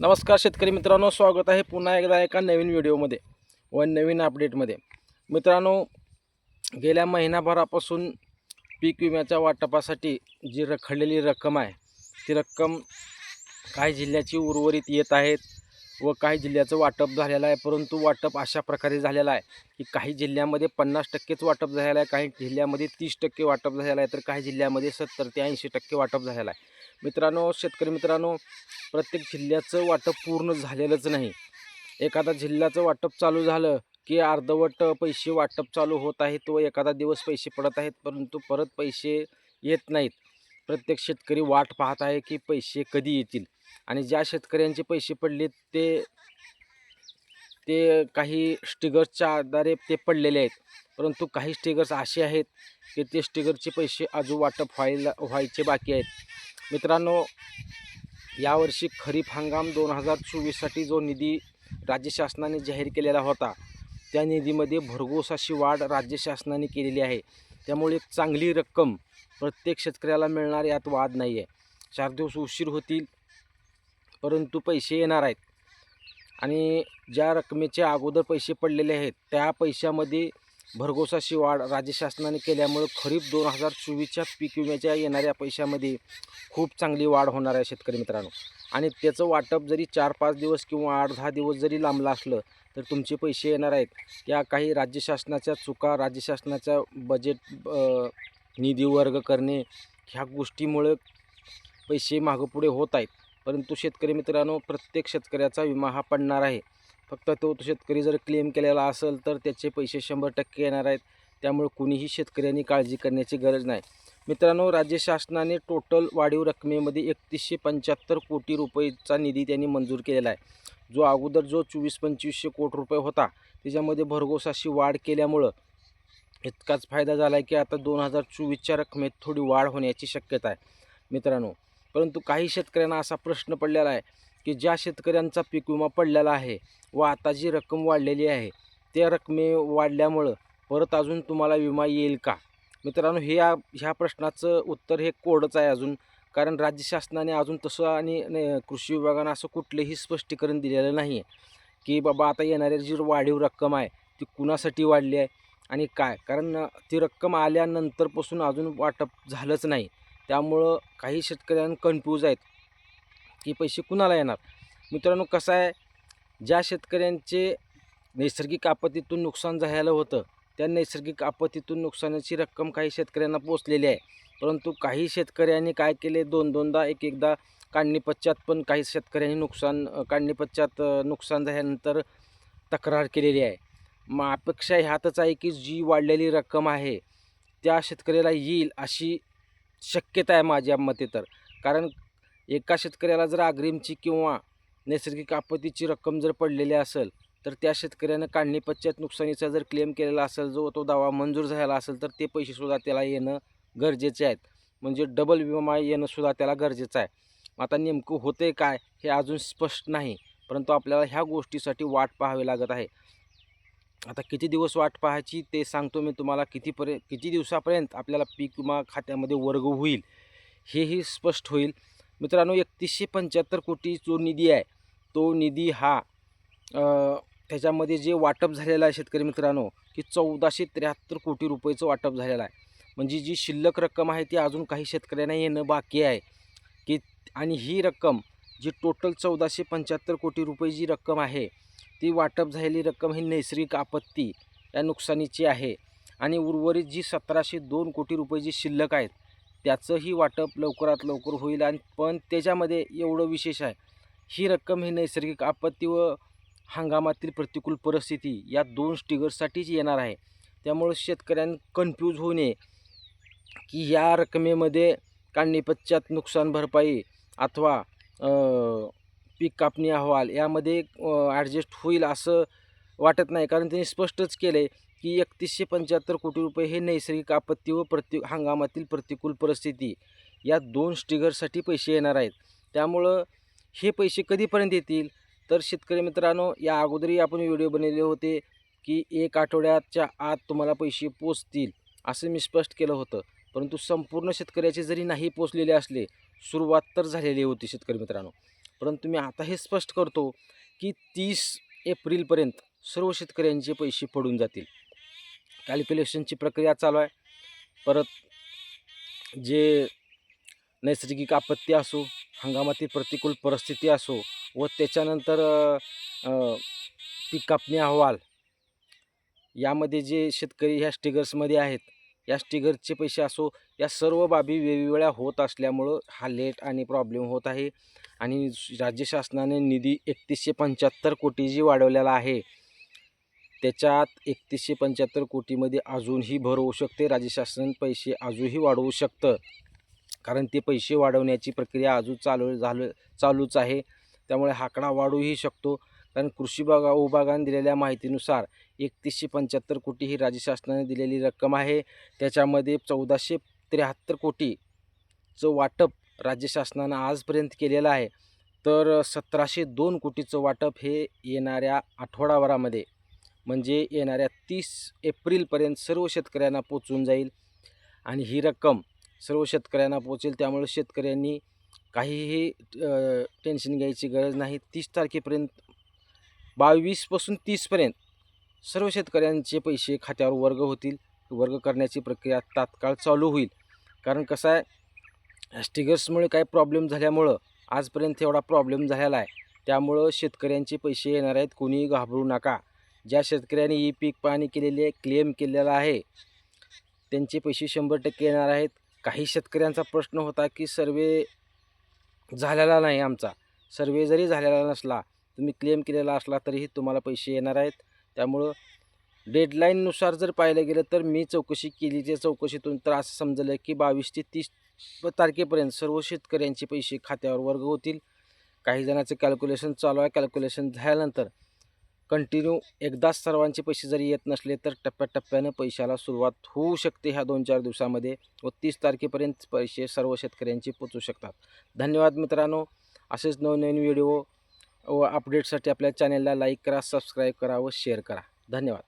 नमस्कार शेतकरी मित्रांनो स्वागत आहे पुन्हा एकदा एका नवीन व्हिडिओमध्ये व नवीन अपडेटमध्ये मित्रांनो गेल्या महिनाभरापासून पीक विम्याच्या वाटपासाठी जी रखडलेली रक्कम आहे ती रक्कम काही जिल्ह्याची उर्वरित येत आहेत. व काही जिल्ह्याचं वाटप झालेलं आहे. परंतु वाटप अशा प्रकारे झालेलं आहे की काही जिल्ह्यामध्ये पन्नास टक्केच वाटप झालेलं आहे. काही जिल्ह्यामध्ये तीस टक्के वाटप झालेलं आहे. तर काही जिल्ह्यामध्ये सत्तर ते ऐंशी टक्के वाटप झालेलं आहे. मित्रांनो शेतकरी मित्रांनो प्रत्येक जिल्ह्याचं वाटप पूर्ण झालेलंच नाही. एखादा जिल्ह्याचं वाटप चालू झालं की अर्धवट पैसे वाटप चालू होत आहेत व एखादा दिवस पैसे पडत आहेत परंतु परत पैसे येत नाहीत. प्रत्येक शेतकरी वाट पाहत आहे की पैसे कधी येतील? आणि ज्या शेतकऱ्यांचे पैसे पडले ते ते काही स्टिगर्सच्या आधारे ते पडलेले आहेत. परंतु काही स्टिगर्स असे आहेत की ते स्टिगरचे पैसे अजून वाटप व्हायला व्हायचे बाकी आहेत. मित्रांनो यावर्षी खरीप हंगाम दोन हजार चोवीससाठी जो निधी राज्य शासनाने जाहीर केलेला होता त्या निधीमध्ये भरघोस अशी वाढ राज्य शासनाने केलेली आहे. त्यामुळे एक चांगली रक्कम प्रत्येक शेतकऱ्याला मिळणार यात वाद नाही आहे चार दिवस उशीर होतील परंतु पैसे येणार आहेत. आणि ज्या रकमेचे अगोदर पैसे पडलेले आहेत त्या पैशामध्ये भरघोसाशी वाढ राज्य शासनाने केल्यामुळं खरीप दोन हजार चोवीसच्या पीक विम्याच्या येणाऱ्या पैशामध्ये खूप चांगली वाढ होणार आहे शेतकरी मित्रांनो. आणि त्याचं वाटप जरी चार पाच दिवस किंवा आठ दहा दिवस जरी लांबलं असलं तर तुमचे पैसे येणार आहेत. या काही राज्य शासनाच्या चुका राज्य शासनाच्या बजेट निधी वर्ग करणे ह्या गोष्टीमुळं पैसे मागपुढे होत आहेत. परंतु शेतकरी मित्रांनो प्रत्येक शेतकऱ्याचा विमा हा पडणार आहे. फक्त तो शेतकरी जर क्लेम केलेला असेल तर त्याचे पैसे शंभर टक्के येणार आहेत. त्यामुळे कुणीही शेतकऱ्यांनी काळजी करण्याची गरज नाही. मित्रांनो राज्य शासनाने टोटल वाढीव रकमेमध्ये एकतीसशे पंच्याहत्तर कोटी रुपयेचा निधी त्यांनी मंजूर केलेला आहे. जो अगोदर जो चोवीस पंचवीसशे कोटी रुपये होता त्याच्यामध्ये भरघोस अशी वाढ केल्यामुळं इतकाच फायदा झाला आहे की आता दोन हजार चोवीसच्या रकमेत थोडी वाढ होण्याची शक्यता आहे. मित्रांनो परंतु काही शेतकऱ्यांना असा प्रश्न पडलेला आहे की ज्या शेतकऱ्यांचा पीक विमा पडलेला आहे व आता जी रक्कम वाढलेली आहे त्या रकमे वाढल्यामुळं परत अजून तुम्हाला विमा येईल का? मित्रांनो हे या ह्या प्रश्नाचं उत्तर हे कोडच आहे अजून. कारण राज्य शासनाने अजून तसं आणि न- कृषी विभागानं असं कुठलंही स्पष्टीकरण दिलेलं नाही आहे की बाबा आता येणारी जी वाढीव रक्कम आहे ती कुणासाठी वाढली आहे आणि काय? कारण ती रक्कम आल्यानंतरपासून अजून वाटप झालंच नाही. त्यामुळं काही शेतकऱ्यांना कन्फ्यूज आहेत की पैसे कुणाला येणार? मित्रांनो कसं आहे ज्या शेतकऱ्यांचे नैसर्गिक आपत्तीतून नुकसान झालं होतं त्या नैसर्गिक आपत्तीतून नुकसानाची रक्कम काही शेतकऱ्यांना पोचलेली आहे. परंतु काही शेतकऱ्यांनी काय केले? दोन दोनदा एक एकदा काढणीपश्चात पण काही शेतकऱ्यांनी नुकसान काढणीपश्चात नुकसान झाल्यानंतर तक्रार केलेली आहे. मग अपेक्षा ह्यातच आहे की जी वाढलेली रक्कम आहे त्या शेतकऱ्याला येईल अशी शक्यता आहे माझ्या मते तर. कारण एका शेतकऱ्याला जर अग्रिमची किंवा नैसर्गिक आपत्तीची रक्कम जर पडलेली असेल तर त्या शेतकऱ्यानं काढणी पश्चात नुकसानीचा जर क्लेम केलेला असेल जो तो दावा मंजूर झालेला असेल तर ते पैसेसुद्धा त्याला येणं गरजेचे आहेत. म्हणजे डबल विमा येणंसुद्धा त्याला गरजेचं आहे. आता नेमकं होते काय हे अजून स्पष्ट नाही परंतु आपल्याला ह्या गोष्टीसाठी वाट पाहावी लागत आहे. आता किती दिवस वाट पाहायची ते सांगतो मी तुम्हाला. कितीपर्यंत किती दिवसापर्यंत आपल्याला पीक विमा खात्यामध्ये वर्ग होईल हेही स्पष्ट होईल. मित्रांनो एकतीसशे पंच्याहत्तर कोटी जो निधी आहे तो निधी हा त्याच्यामध्ये जे वाटप झालेलं आहे शेतकरी मित्रांनो की चौदाशे त्र्याहत्तर कोटी रुपयेचं वाटप झालेलं आहे. म्हणजे जी शिल्लक रक्कम आहे ती अजून काही शेतकऱ्यांना येणं बाकी आहे. की आणि ही रक्कम जी टोटल चौदाशे पंच्याहत्तर कोटी रुपये जी रक्कम आहे ती वाटप झालेली रक्कम ही नैसर्गिक आपत्ती या नुकसानीची आहे आणि उर्वरित जी सतराशे दोन कोटी रुपये जी शिल्लक आहेत त्याचंही वाटप लवकरात लवकर होईल आणि पण त्याच्यामध्ये एवढं विशेष आहे ही रक्कम ही नैसर्गिक आपत्ती व हंगामातील प्रतिकूल परिस्थिती या दोन स्टिगर्ससाठीच येणार आहे. त्यामुळे शेतकऱ्यांनी कन्फ्यूज होऊ नये की या रकमेमध्ये काढणीपश्चात नुकसान भरपाई अथवा पीक कापणी अहवाल यामध्ये ॲडजस्ट होईल असं वाटत नाही. कारण त्यांनी स्पष्टच केलं आहे की एकतीसशे पंच्याहत्तर कोटी रुपये हे नैसर्गिक आपत्ती व प्रति हंगामातील प्रतिकूल परिस्थिती या दोन स्टिगरसाठी पैसे येणार आहेत. त्यामुळं हे पैसे कधीपर्यंत येतील? तर शेतकरी मित्रांनो या अगोदरही आपण व्हिडिओ बनवले होते की एक आठवड्याच्या आत तुम्हाला पैसे पोचतील असं मी स्पष्ट केलं होतं. परंतु संपूर्ण शेतकऱ्याचे जरी नाही पोचलेले असले सुरुवात तर झालेली होती शेतकरी मित्रांनो. परंतु मी आता हे स्पष्ट करतो की तीस एप्रिलपर्यंत सर्व शेतकऱ्यांचे पैसे पडून जातील. कॅल्क्युलेशनची प्रक्रिया चालू आहे. परत जे नैसर्गिक आपत्ती असो हंगामातील प्रतिकूल परिस्थिती असो व त्याच्यानंतर पीक कापणी अहवाल यामध्ये जे शेतकरी ह्या स्टिगर्समध्ये आहेत या स्टिगरचे पैसे असो या सर्व बाबी वेगवेगळ्या होत असल्यामुळं हा लेट आणि प्रॉब्लेम होत आहे. आणि राज्य शासनाने निधी एकतीसशे पंच्याहत्तर कोटी जी वाढवलेला आहे. त्याच्यात एकतीसशे पंच्याहत्तर कोटीमध्ये अजूनही भर होऊ शकते. राज्य शासन पैसे अजूनही वाढवू शकतं. कारण ते पैसे वाढवण्याची प्रक्रिया अजून चालू झालं चालूच आहे. त्यामुळे हाकडा वाढूही शकतो. कारण कृषी बागा विभागाने दिलेल्या माहितीनुसार एकतीसशे पंच्याहत्तर कोटी ही राज्य शासनाने दिलेली रक्कम आहे. त्याच्यामध्ये चौदाशे त्र्याहत्तर कोटीचं वाटप राज्य शासनानं आजपर्यंत केलेलं आहे. तर सतराशे दोन कोटीचं वाटप हे येणाऱ्या आठवडाभरामध्ये म्हणजे येणाऱ्या तीस एप्रिलपर्यंत सर्व शेतकऱ्यांना पोचून जाईल. आणि ही रक्कम सर्व शेतकऱ्यांना पोचेल त्यामुळे शेतकऱ्यांनी काहीही टेन्शन घ्यायची गरज नाही. तीस तारखेपर्यंत बावीसपासून तीसपर्यंत सर्व शेतकऱ्यांचे पैसे खात्यावर वर्ग होतील. वर्ग करण्याची प्रक्रिया तात्काळ चालू होईल. कारण कसं आहे स्टिगर्समुळे काही प्रॉब्लेम झाल्यामुळं आजपर्यंत एवढा प्रॉब्लेम झालेला आहे. त्यामुळं शेतकऱ्यांचे पैसे येणार आहेत. कोणीही घाबरू नका. ज्या शेतकऱ्यांनी ही पीक पाणी केलेले क्लेम केलेला आहे त्यांचे पैसे शंभर टक्के येणार आहेत. काही शेतकऱ्यांचा प्रश्न होता की सर्वे झालेला नाही आमचा. सर्वे जरी झालेला नसला तुम्ही क्लेम केलेला असला तरीही तुम्हाला पैसे येणार आहेत. त्यामुळं डेडलाईननुसार जर पाहिलं गेलं तर मी चौकशी केली. त्या चौकशीतून तर असं समजलं की बावीस ते तीस तारखेपर्यंत सर्व शेतकऱ्यांचे पैसे खात्यावर वर्ग होतील. काही जणांचं कॅल्क्युलेशन चालू आहे. कॅल्क्युलेशन झाल्यानंतर कंटिन्यू एकदाच सर्वांचे पैसे जरी येत नसले तर टप्प्याटप्प्यानं पैशाला सुरुवात होऊ शकते ह्या दोन चार दिवसामध्ये व तीस तारखेपर्यंत पैसे सर्व शेतकऱ्यांचे पोचू शकतात. धन्यवाद मित्रांनो. असेच नवनवीन व्हिडिओ व अपडेटसाठी आपल्या चॅनलला लाईक करा सबस्क्राईब करा व शेअर करा. धन्यवाद.